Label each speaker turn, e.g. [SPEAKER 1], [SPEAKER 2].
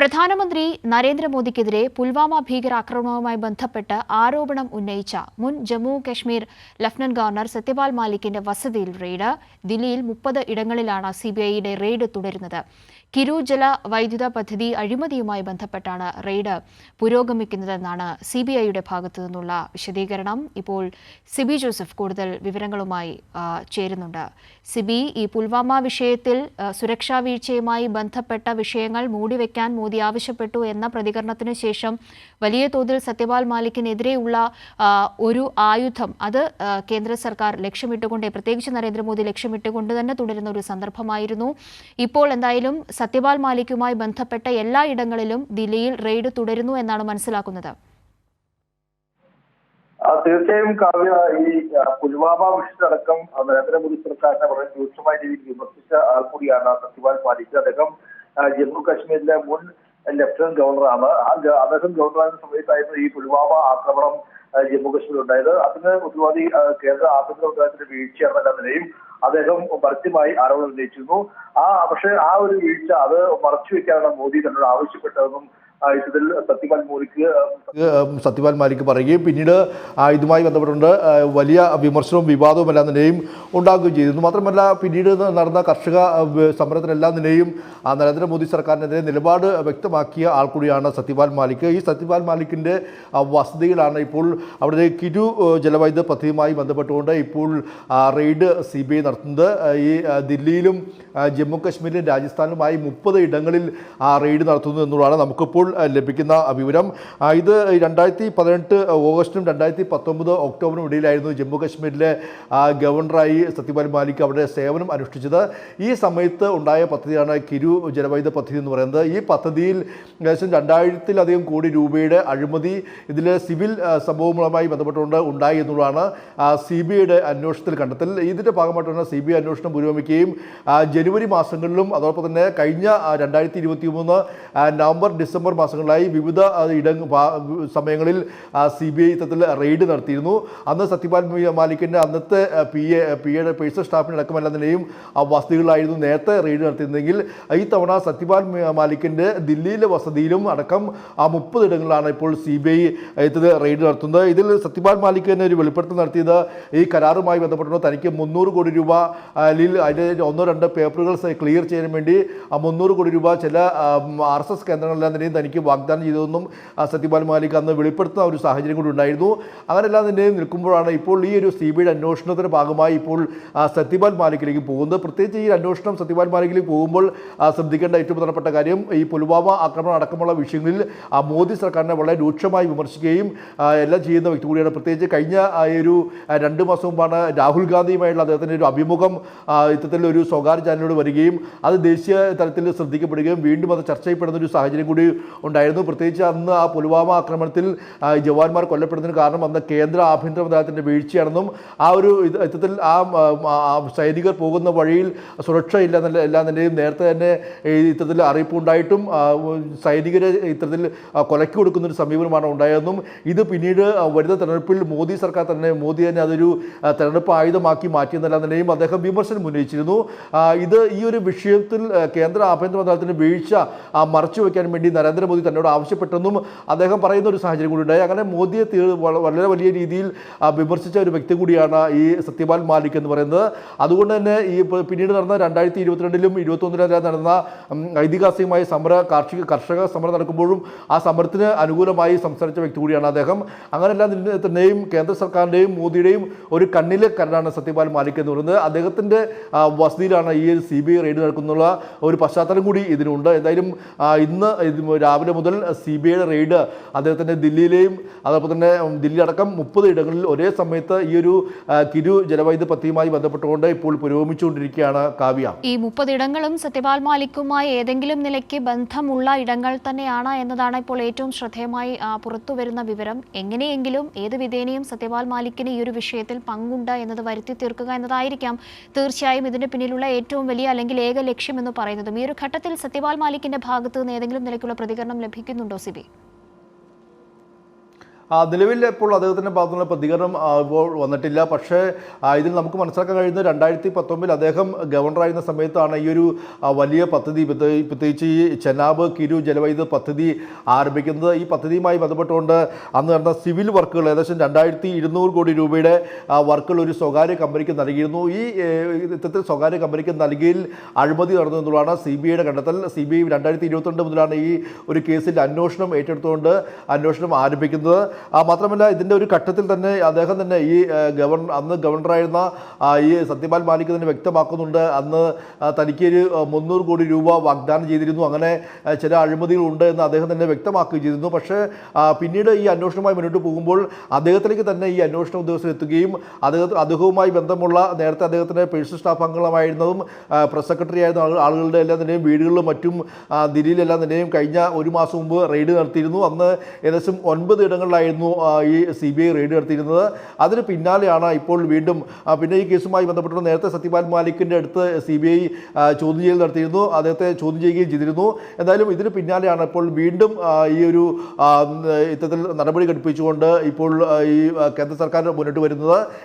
[SPEAKER 1] പ്രധാനമന്ത്രി നരേന്ദ്രമോദിക്കെതിരെ പുൽവാമ ഭീകരാക്രമണവുമായി ബന്ധപ്പെട്ട് ആരോപണം ഉന്നയിച്ച മുൻ ജമ്മു കശ്മീർ ലഫ്റ്റനന്റ് ഗവർണർ സത്യപാൽ മാലിക്കിന്റെ വസതിയിൽ റെയ്ഡ്. ദില്ലിയിൽ മുപ്പത് ഇടങ്ങളിലാണ് സിബിഐയുടെ റെയ്ഡ് തുടരുന്നത്. കിരു ജല വൈദ്യുത പദ്ധതി അഴിമതിയുമായി ബന്ധപ്പെട്ടാണ് റെയ്ഡ് പുരോഗമിക്കുന്നതെന്നാണ് സി ബി ഐയുടെ ഭാഗത്തു നിന്നുള്ള വിശദീകരണം. ഇപ്പോൾ സിബി ജോസഫ് കൂടുതൽ വിവരങ്ങളുമായി ചേരുന്നുണ്ട്. സിബി ഈ പുൽവാമ വിഷയത്തിൽ സുരക്ഷാ വീഴ്ചയുമായി ബന്ധപ്പെട്ട വിഷയങ്ങൾ മൂടിവെക്കാൻ മോദി ആവശ്യപ്പെട്ടു എന്ന പ്രതികരണത്തിന് ശേഷം വലിയ തോതിൽ സത്യപാൽ മാലിക്കിനെതിരെയുള്ള ഒരു ആയുധം അത് കേന്ദ്ര സർക്കാർ ലക്ഷ്യമിട്ടുകൊണ്ട് പ്രത്യേകിച്ച് നരേന്ദ്രമോദി ലക്ഷ്യമിട്ടുകൊണ്ട് തന്നെ തുടരുന്ന ഒരു സന്ദർഭമായിരുന്നു. ഇപ്പോൾ എന്തായാലും സത്യപാൽ മാലിക്കുമായി ബന്ധപ്പെട്ട എല്ലാ ഇടങ്ങളിലും ദില്ലിയിൽ റെയ്ഡ് തുടരുന്നു എന്നാണ് മനസ്സിലാക്കുന്നത്.
[SPEAKER 2] തീർച്ചയായും കാവ്യ ഈ പുൽവാമ വിഷയത്തിലടക്കം ആ, നരേന്ദ്രമോദി സർക്കാരിനെ വളരെ രൂക്ഷമായ രീതിയിൽ വിമർശിച്ച ആൾ കൂടിയാണ് സത്യപാൽ മാലിക്. അദ്ദേഹം ജമ്മു കാശ്മീരിലെ മുൻ ലഫ്റ്റനന്റ് ഗവർണറാണ്. അദ്ദേഹം ഗവർണറായ സമയത്തായിരുന്നു ഈ പുൽവാമ ആക്രമണം ജമ്മു കശ്മീർ ഉണ്ടായത്. അതിന് ഉത്തരവാദി കേന്ദ്ര ആഭ്യന്തര മന്ത്രാലയത്തിന്റെ വീഴ്ചയാണെന്ന നിലയും അദ്ദേഹം പരസ്യമായി ആരോപണം ഉന്നയിച്ചിരുന്നു. ആ പക്ഷേ ആ ഒരു വീഴ്ച അത് മറച്ചു വെക്കാനാണ് മോദി തന്നോട് ആവശ്യപ്പെട്ടതെന്നും ഇതിൽ സത്യപാൽ
[SPEAKER 3] മോലിക്ക് സത്യപാൽ മാലിക് പറയുകയും പിന്നീട് ഇതുമായി ബന്ധപ്പെട്ടുകൊണ്ട് വലിയ വിമർശനവും വിവാദവും എല്ലാം നിലയും ഉണ്ടാകുകയും ചെയ്തിരുന്നു. മാത്രമല്ല പിന്നീട് നടന്ന കർഷക സമരത്തിനെല്ലാം ആ നരേന്ദ്രമോദി സർക്കാരിനെതിരെ നിലപാട് വ്യക്തമാക്കിയ ആൾ കൂടിയാണ് സത്യപാൽ മാലിക്. ഈ സത്യപാൽ മാലിക്കിന്റെ വസതിയിലാണ് ഇപ്പോൾ അവിടെ കിരു ജലവൈദ്യുത പദ്ധതിയുമായി ബന്ധപ്പെട്ടുകൊണ്ട് ഇപ്പോൾ റെയ്ഡ് സി ബി ഐ നടത്തുന്നത്. ഈ ദില്ലിയിലും ജമ്മു കാശ്മീരിലും രാജസ്ഥാനിലുമായി മുപ്പത് ഇടങ്ങളിൽ റെയ്ഡ് നടത്തുന്നു എന്നുള്ളതാണ് നമുക്കിപ്പോൾ ലഭിക്കുന്ന വിവരം. ഇത് രണ്ടായിരത്തി പതിനെട്ട് ഓഗസ്റ്റിനും രണ്ടായിരത്തി പത്തൊമ്പത് ഒക്ടോബറിനും ഇടയിലായിരുന്നു ജമ്മു കാശ്മീരിലെ ഗവർണറായി സത്യപാൽ മാലിക് അവിടെ സേവനം അനുഷ്ഠിച്ചത്. ഈ സമയത്ത് ഉണ്ടായ പദ്ധതിയാണ് കിരു ജലവൈദ്യുത പദ്ധതി എന്ന് പറയുന്നത്. ഈ പദ്ധതിയിൽ ഏകദേശം രണ്ടായിരത്തിലധികം കോടി രൂപയുടെ അഴിമതി ഇതിൽ സിവിൽ സംഭവങ്ങളുമായി ബന്ധപ്പെട്ടുകൊണ്ട് ഉണ്ടായി എന്നുള്ളതാണ് സി ബി ഐയുടെ അന്വേഷണത്തിൽ കണ്ടെത്തൽ. ഇതിന്റെ ഭാഗമായിട്ടാണ് സി ബി ഐ അന്വേഷണം പുരോഗമിക്കുകയും ജനുവരി മാസങ്ങളിലും അതോടൊപ്പം തന്നെ കഴിഞ്ഞ രണ്ടായിരത്തി ഇരുപത്തി മൂന്ന് നവംബർ ഡിസംബർ മാസങ്ങളിലായി വിവിധ ഇടങ്ങ ഇട സമയങ്ങളിൽ സി ബി ഐ തത്തിൽ റെയ്ഡ് നടത്തിയിരുന്നു. അന്ന് സത്യപാൽ മാലിക്കിന്റെ അന്നത്തെ പി എ പി എയുടെ പേഴ്സണൽ സ്റ്റാഫിനടക്കമല്ല നിലയും ആ വസതികളിലായിരുന്നു നേരത്തെ റെയ്ഡ് നടത്തിയിരുന്നെങ്കിൽ ഈ തവണ സത്യപാൽ മാലിക്കിന്റെ ദില്ലിയിലെ വസതിയിലും അടക്കം ആ മുപ്പത് ഇടങ്ങളിലാണ് ഇപ്പോൾ സി ബി ഐ ഇത് റെയ്ഡ് നടത്തുന്നത്. ഇതിൽ സത്യപാൽ മാലിക് തന്നെ ഒരു വെളിപ്പെടുത്തൽ നടത്തിയത് ഈ കരാറുമായി ബന്ധപ്പെട്ടുള്ള തനിക്ക് മുന്നൂറ് കോടി രൂപ അല്ലെങ്കിൽ അതിന്റെ ഒന്നോ രണ്ടോ പേപ്പറുകൾ ക്ലിയർ ചെയ്യാൻ വേണ്ടി ആ മുന്നൂറ് കോടി രൂപ ചില ആർ എസ് എസ് കേന്ദ്രങ്ങളെല്ലാം തന്നെയും തനിക്ക് വാഗ്ദാനം ചെയ്തതെന്നും സത്യപാൽ മാലിക് അന്ന് വെളിപ്പെടുത്തുന്ന ഒരു സാഹചര്യം കൂടി ഉണ്ടായിരുന്നു. അങ്ങനെല്ലാം തന്നെ നിൽക്കുമ്പോഴാണ് ഇപ്പോൾ ഈ ഒരു സി ബി ഐയുടെ അന്വേഷണത്തിന്റെ ഭാഗമായി ഇപ്പോൾ സത്യപാൽ മാലിക്കിലേക്ക് പോകുന്നത്. പ്രത്യേകിച്ച് ഈ അന്വേഷണം സത്യപാൽ മാലിക്കിലേക്ക് പോകുമ്പോൾ ശ്രദ്ധിക്കേണ്ട ഏറ്റവും പ്രധാനപ്പെട്ട കാര്യം ഈ പുൽവാമ ആക്രമണം അടക്കമുള്ള വിഷയങ്ങളിൽ മോദി സർക്കാരിനെ വളരെ രൂക്ഷമായി വിമർശിക്കുകയും എല്ലാം ചെയ്യുന്ന വ്യക്തി കൂടിയാണ്. പ്രത്യേകിച്ച് കഴിഞ്ഞ ഒരു രണ്ട് മാസം മുമ്പാണ് രാഹുൽ ഗാന്ധിയുമായുള്ള അദ്ദേഹത്തിന്റെ ഒരു അഭിമുഖം ഇത്തരത്തിൽ ഒരു സ്വകാര്യ ചാനലിലൂടെ വരികയും അത് ദേശീയ തലത്തിൽ ശ്രദ്ധിക്കപ്പെടുകയും വീണ്ടും അത് ചർച്ച ചെയ്യപ്പെടുന്ന ഒരു സാഹചര്യം കൂടി ഉണ്ടായിരുന്നു. പ്രത്യേകിച്ച് അന്ന് ആ പുൽവാമ ആക്രമണത്തിൽ ജവാന്മാർ കൊല്ലപ്പെടുന്നതിന് കാരണം അന്ന് കേന്ദ്ര ആഭ്യന്തര മന്ത്രാലയത്തിന്റെ വീഴ്ചയാണെന്നും ആ ഒരു ഇത് ഇത്തരത്തിൽ ആ സൈനികർ പോകുന്ന വഴിയിൽ സുരക്ഷ ഇല്ല എന്നല്ല എല്ലാം തന്നെയും നേരത്തെ തന്നെ ഇത്തരത്തിൽ അറിയിപ്പുണ്ടായിട്ടും സൈനികരെ ഇത്തരത്തിൽ കൊലക്കി കൊടുക്കുന്ന ഒരു സമീപനമാണ് ഉണ്ടായതെന്നും ഇത് പിന്നീട് വരുന്ന തെരഞ്ഞെടുപ്പിൽ മോദി സർക്കാർ തന്നെ മോദി തന്നെ അതൊരു തെരഞ്ഞെടുപ്പ് ആയുധമാക്കി മാറ്റിയെന്നല്ല നിലയും അദ്ദേഹം വിമർശനം ഉന്നയിച്ചിരുന്നു. ഇത് ഈ ഒരു വിഷയത്തിൽ കേന്ദ്ര ആഭ്യന്തര മന്ത്രാലയത്തിന്റെ വീഴ്ച മറച്ചു വയ്ക്കാൻ വേണ്ടി നരേന്ദ്രമോദി തന്നോട് ആവശ്യപ്പെട്ടെന്നും അദ്ദേഹം പറയുന്ന ഒരു സാഹചര്യം കൂടി ഉണ്ടായി അങ്ങനെ മോദിയെ വളരെ വലിയ രീതിയിൽ വിമർശിച്ച ഒരു വ്യക്തി കൂടിയാണ് ഈ സത്യപാൽ മാലിക് എന്ന് പറയുന്നത്. അതുകൊണ്ട് തന്നെ ഈ പിന്നീട് നടന്ന രണ്ടായിരത്തി ഇരുപത്തിരണ്ടിലും ഇരുപത്തൊന്നിലും നടന്ന ഐതിഹാസികമായ സമര കാർഷിക കർഷക സമരം നടക്കുമ്പോഴും ആ സമരത്തിന് അനുകൂലമായി സംസാരിച്ച വ്യക്തി കൂടിയാണ് അദ്ദേഹം. അങ്ങനെല്ലാം നിന്ന് തന്നെയും കേന്ദ്ര സർക്കാരിന്റെയും മോദിയുടെയും ഒരു കണ്ണിലെ കരടാണ് സത്യപാൽ മാലിക് എന്ന് പറയുന്നത്. അദ്ദേഹത്തിന്റെ വസതിയിലാണ് ഈ സി ബി ഐ റെയ്ഡ് നടക്കുന്നുള്ള ഒരു പശ്ചാത്തലം കൂടി ഇതിനുണ്ട്. എന്തായാലും ഇന്ന് രാവിലെ മുതൽ സി ബി ഐയുടെ റെയ്ഡ് അദ്ദേഹത്തിന്റെ ദില്ലിയിലെയും അതോടൊപ്പം തന്നെ ദില്ലി അടക്കം മുപ്പത് ഇടങ്ങളിൽ ഒരേ സമയത്ത് ഈ ഒരു കിരു ജലവൈദ്യുത പദ്ധതിയുമായി ബന്ധപ്പെട്ടുകൊണ്ട് ഇപ്പോൾ പുരോഗമിച്ചുകൊണ്ടിരിക്കുകയാണ് കാവ്യ.
[SPEAKER 1] ഈ മുപ്പത് ഇടങ്ങളും സത്യപാൽ മാലിക്കുമായി ഏതെങ്കിലും നിലയ്ക്ക് ബന്ധമുള്ള ഇടങ്ങൾ തന്നെയാണ് എന്നതാണ് ഇപ്പോൾ ഏറ്റവും ശ്രദ്ധേയമായി പുറത്തു വരുന്ന വിവരം. എങ്ങനെയെങ്കിലും ഏത് വിധേനയും സത്യപാൽ മാലിക്കിന് ഈ ഒരു വിഷയത്തിൽ പങ്കുണ്ട് എന്നത് വരുത്തി തീർക്കുക എന്നതായിരിക്കാം തീർച്ചയായും ഇതിന് പിന്നിലുള്ള ഏറ്റവും വലിയ അല്ലെങ്കിൽ ഏക ലക്ഷ്യം എന്ന് പറയുന്നതും. ഈ ഒരു ഘട്ടത്തിൽ സത്യപാൽ മാലിക്കിന്റെ ഭാഗത്ത് നിന്ന് ഏതെങ്കിലും നിലയ്ക്കുള്ള പ്രതികരണം ലഭിക്കുന്നുണ്ടോ സിബി?
[SPEAKER 3] നിലവിൽ ഇപ്പോൾ അദ്ദേഹത്തിന്റെ ഭാഗത്തുനിന്നുള്ള പ്രതികരണം ഇപ്പോൾ വന്നിട്ടില്ല. പക്ഷേ ഇതിൽ നമുക്ക് മനസ്സിലാക്കാൻ കഴിയുന്നത് രണ്ടായിരത്തി പത്തൊമ്പതിൽ അദ്ദേഹം ഗവർണറായിരുന്ന സമയത്താണ് ഈ ഒരു വലിയ പദ്ധതി പ്രത്യേകിച്ച് ഈ ചെനാബ് കിരു ജലവൈദ്യുത പദ്ധതി ആരംഭിക്കുന്നത്. ഈ പദ്ധതിയുമായി ബന്ധപ്പെട്ടുകൊണ്ട് അന്ന് നടന്ന സിവിൽ വർക്കുകൾ ഏകദേശം രണ്ടായിരത്തി ഇരുന്നൂറ് കോടി രൂപയുടെ വർക്കുകൾ ഒരു സ്വകാര്യ കമ്പനിക്ക് നൽകിയിരുന്നു. ഈ ഇത്തരത്തിൽ സ്വകാര്യ കമ്പനിക്ക് നൽകിയിൽ അഴിമതി നടന്നു എന്നുള്ളതാണ് സി ബി ഐയുടെ കണ്ടെത്തൽ. സി ബി ഐ രണ്ടായിരത്തി ഇരുപത്തിരണ്ട് മുതലാണ് ഈ ഒരു കേസിൽ അന്വേഷണം ഏറ്റെടുത്തുകൊണ്ട് അന്വേഷണം ആരംഭിക്കുന്നത്. മാത്രമല്ല ഇതിന്റെ ഒരു ഘട്ടത്തിൽ തന്നെ അദ്ദേഹം തന്നെ ഈ ഗവർണർ അന്ന് ഗവർണറായിരുന്ന ഈ സത്യപാൽ മാലിക് തന്നെ വ്യക്തമാക്കുന്നുണ്ട്. അന്ന് തനിക്ക് ഒരു ആ, മുന്നൂറ് കോടി രൂപ വാഗ്ദാനം ചെയ്തിരുന്നു. അങ്ങനെ ആ, ചില അഴിമതികളുണ്ട് എന്ന് അദ്ദേഹം തന്നെ വ്യക്തമാക്കുകയും ചെയ്തിരുന്നു. പക്ഷേ പിന്നീട് ഈ അന്വേഷണവുമായി മുന്നോട്ട് പോകുമ്പോൾ അദ്ദേഹത്തിലേക്ക് തന്നെ ഈ അന്വേഷണ ഉദ്യോഗസ്ഥർ എത്തുകയും അദ്ദേഹത്തിന് അദ്ദേഹവുമായി ബന്ധമുള്ള നേരത്തെ അദ്ദേഹത്തിന്റെ പേഴ്സണൽ സ്റ്റാഫ് അംഗങ്ങളായിരുന്നതും ആ, പ്രസ് സെക്രട്ടറി ആയിരുന്ന ആളുകളുടെ എല്ലാം തന്നെയും വീടുകളിലും മറ്റും ആ, ദില്ലിയിലെല്ലാം തന്നെയും കഴിഞ്ഞ ഒരു മാസം മുമ്പ് റെയ്ഡ് നടത്തിയിരുന്നു. അന്ന് ഏകദേശം ഒൻപത് ഇടങ്ങളിലായിരുന്നു ആ, ഈ സി ബി ഐ റെയ്ഡ് നടത്തിയിരുന്നത് അതിന് പിന്നാലെയാണ് ഇപ്പോൾ വീണ്ടും പിന്നെ ഈ കേസുമായി ബന്ധപ്പെട്ട് നേരത്തെ സത്യപാൽ മാലിക്കിന്റെ അടുത്ത് സി ബി ഐ ചോദ്യം ചെയ്യൽ നടത്തിയിരുന്നു. അദ്ദേഹത്തെ ചോദ്യം ചെയ്യുകയും ചെയ്തിരുന്നു. എന്തായാലും ഇതിന് പിന്നാലെയാണ് ഇപ്പോൾ വീണ്ടും ഈ ഒരു ഇത്തരത്തിൽ നടപടി ഘടിപ്പിച്ചുകൊണ്ട് ഇപ്പോൾ ഈ കേന്ദ്ര സർക്കാർ മുന്നോട്ട് വരുന്നത്.